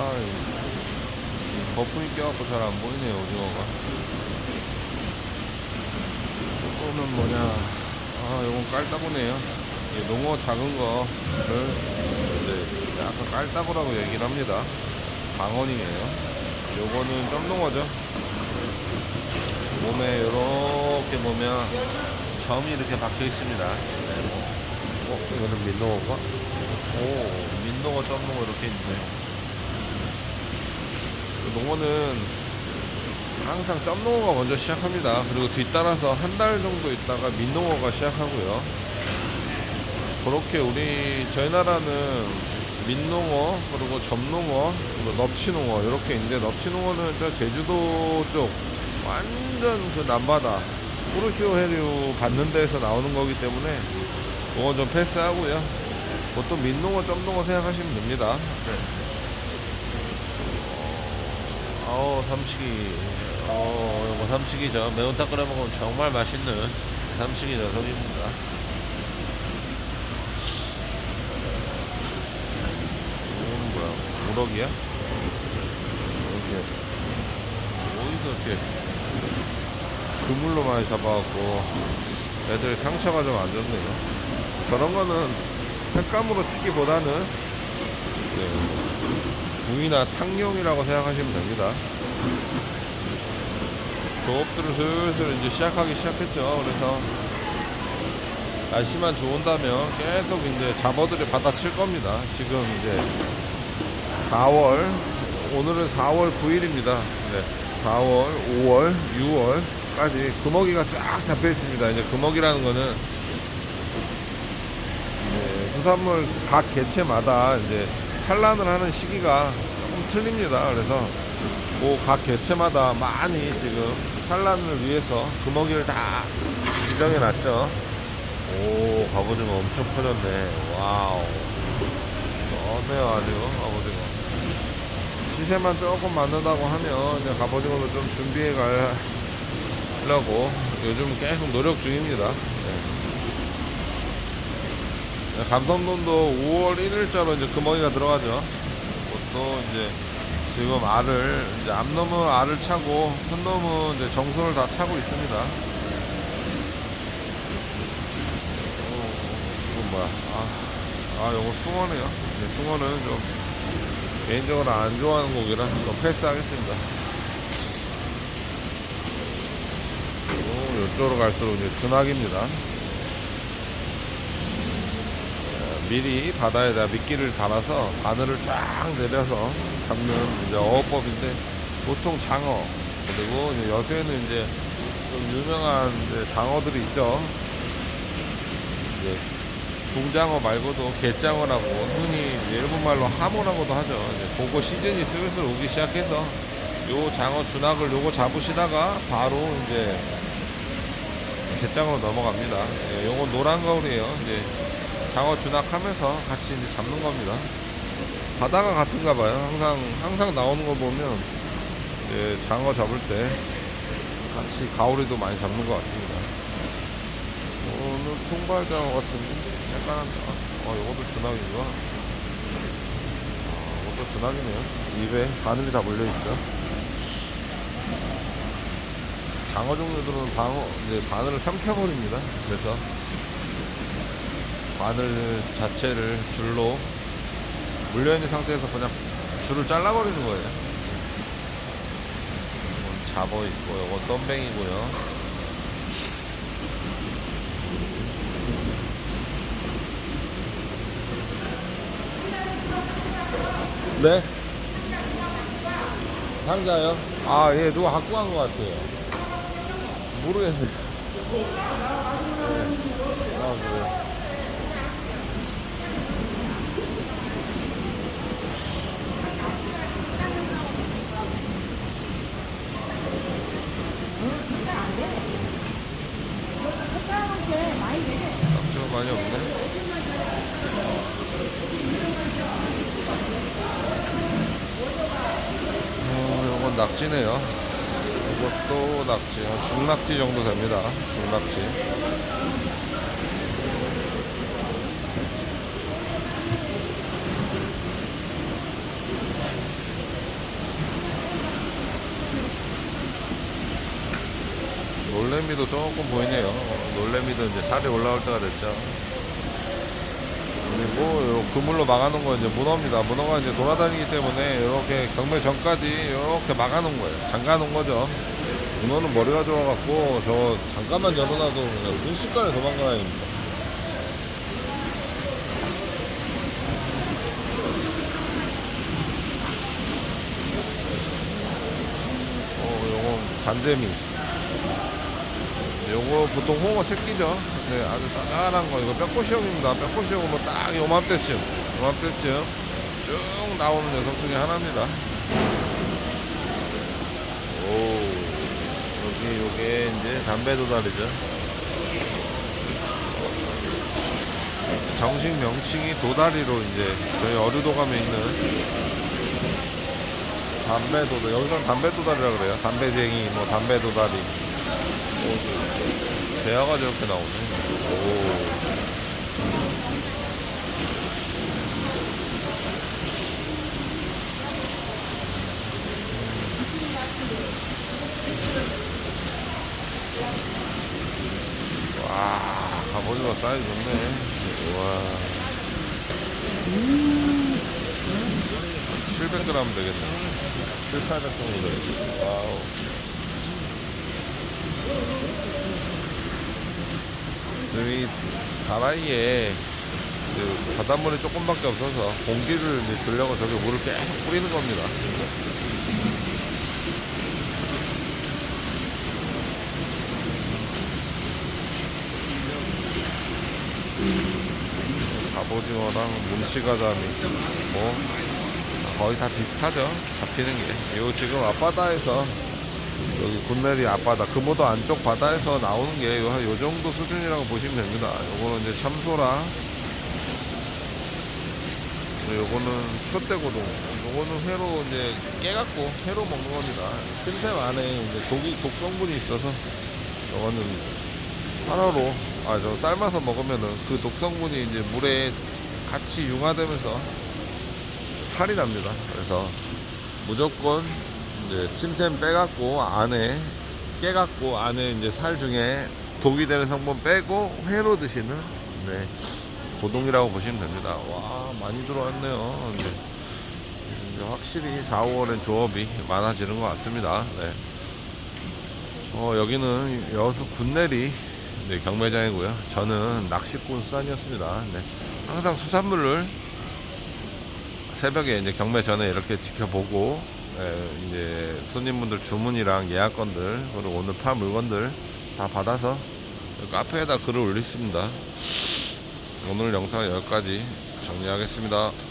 아, 이 거품이 껴갖고 잘 안 보이네요, 오징어가. 이거는 뭐냐. 아, 요건 깔따구네요. 이 농어 작은 거를 이제 약간 깔따구라고 얘기를 합니다. 방언이에요. 요거는 점농어죠. 몸에 이렇게 보면 점이 이렇게 박혀 있습니다. 네. 어, 이거는 민농어가? 오, 민농어, 점농어 이렇게 있네요. 그 농어는 항상 점농어가 먼저 시작합니다. 그리고 뒤따라서 한 달 정도 있다가 민농어가 시작하고요. 그렇게 우리 저희 나라는 민농어 그리고 점농어 그리고 넙치농어 이렇게 있는데 넙치농어는 저 제주도 쪽 완전 그 남바다 꾸르시오 해류 받는 데에서 나오는 거기 때문에 그거 좀 패스하고요. 보통 민농어 점농어 생각하시면 됩니다. 네. 어우 삼식이. 어 이거 삼식이죠 매운탕 끓여 먹으면 정말 맛있는 삼식이 녀석입니다. 이거는 뭐야? 우럭이야? 어디서 이렇게 그물로 많이 잡아갖고 애들 상처가 좀 안 좋네요. 저런 거는 횟감으로 치기보다는 네, 구이나 탕용이라고 생각하시면 됩니다. 조업들을 슬슬 이제 시작하기 시작했죠. 그래서 날씨만 좋은다면 계속 이제 잡어들이 받아칠 겁니다. 지금 이제 4월, 오늘은 4월 9일입니다. 네, 4월, 5월, 6월까지 금어기가 쫙 잡혀 있습니다. 이제 금어기라는 거는 이제 수산물 각 개체마다 이제 산란을 하는 시기가 조금 틀립니다. 그래서 뭐각 개체마다 많이 지금 산란을 위해서 금어기를 다 지정해 놨죠. 오, 갑오징어 엄청 커졌네. 와우. 너네요, 아주, 갑오징어. 시세만 조금 맞는다고 하면, 이제 갑오징어도 좀 준비해 가려고 요즘 계속 노력 중입니다. 네. 감성돔도 5월 1일자로 이제 금어기가 들어가죠. 그것도 이제 지금 알을 이제 앞놈은 알을 차고 순놈은 이제 정선을 다 차고 있습니다. 어, 이건 뭐야? 아, 아, 요거 숭어네요. 네, 숭어는 좀 개인적으로 안 좋아하는 고기라 좀 패스하겠습니다. 그리고 이쪽으로 갈수록 이제 준학입니다. 미리 바다에다 미끼를 달아서 바늘을 쫙 내려서 잡는 이제 어업법인데 보통 장어 그리고 이제 여수에는 이제 좀 유명한 이제 장어들이 있죠. 이제 동장어 말고도 갯장어라고 흔히 이제 일본 말로 하모라고도 하죠. 이제 그거 시즌이 슬슬 오기 시작해서 요 장어 준학을 요거 잡으시다가 바로 이제 갯장어로 넘어갑니다. 예, 요건 노란 거울이에요. 이제 장어 준학하면서 같이 이제 잡는 겁니다. 바다가 같은가 봐요. 항상 항상 나오는 거 보면 이제 장어 잡을 때 같이 가오리도 많이 잡는 것 같습니다. 오늘 통발장어 같은데 약간 어 이것도 준학이구나. 어, 이것도 준학이네요. 입에 바늘이 다 물려 있죠. 장어 종류들은 방어 이제 바늘을 삼켜버립니다. 그래서 바늘 자체를 줄로 물려있는 상태에서 그냥 줄을 잘라버리는 거예요. 잡어 있고, 이건 덤뱅이고요. 네? 상자요? 아, 예, 누가 갖고 간 것 같아요. 모르겠네. 네. 아, 그래 많이 없네. 어, 이건 낙지네요. 이것도 낙지, 한 중낙지 정도 됩니다. 중낙지. 놀래미도 조금 보이네요. 어, 놀래미도 이제 살이 올라올 때가 됐죠. 그리고 요 그물로 막아놓은 건 이제 문어입니다. 문어가 이제 돌아다니기 때문에 이렇게 경매 전까지 이렇게 막아놓은 거예요. 잠가놓은 거죠. 문어는 머리가 좋아갖고 저 잠깐만 열어놔도 그냥 순식간에 도망가다닙니다. 어, 요건 간재미. 요거 보통 홍어 새끼죠. 네, 아주 짜잘한 거. 이거 뼈꼬시형입니다. 뼈꼬시형은 뭐딱 요맘때쯤, 요맘때쯤 쭉 나오는 녀석 중에 하나입니다. 오, 여기 요게 이제 담배 도다리죠. 정식 명칭이 도다리로 이제 저희 어류도감에 있는 담배 도다리, 여기서는 담배 도다리라 그래요. 담배쟁이, 뭐 담배 도다리. 대화가 저렇게 나오네. 오. 와, 갑오징어 사이즈 좋네. 와. 700g 되겠네. 7, 800 정도 되겠네. 와우. 여기 다라이에 그 바닷물이 조금밖에 없어서 공기를 주려고 저기 물을 계속 뿌리는 겁니다. 갑오징어랑 문치가자미 뭐 거의 다 비슷하죠. 잡히는 게. 요 지금 앞바다에서 여기 군내리 앞바다 금오도 안쪽 바다에서 나오는 게요 정도 수준이라고 보시면 됩니다. 요거는 이제 참소라 요거는 초대고동 요거는 회로 이제 깨갖고 회로 먹는 겁니다. 심샘 안에 이제 독이 독성분이 있어서 요거는 하나로 아 저 삶아서 먹으면은 그 독성분이 이제 물에 같이 융화되면서 살이 납니다. 그래서 무조건 이제 침샘 빼갖고 안에 깨갖고 안에 이제 살 중에 독이 되는 성분 빼고 회로 드시는 네 고동이라고 보시면 됩니다. 와 많이 들어왔네요. 네. 확실히 4, 5월엔 조업이 많아지는 것 같습니다. 네. 어, 여기는 여수 군내리 네, 경매장이고요. 저는 낚시꾼 수산이었습니다. 네. 항상 수산물을 새벽에 이제 경매 전에 이렇게 지켜보고 예, 이제 손님분들 주문이랑 예약건들 그리고 오늘 팔 물건들 다 받아서 카페에다 글을 올리습니다. 오늘 영상은 여기까지 정리하겠습니다.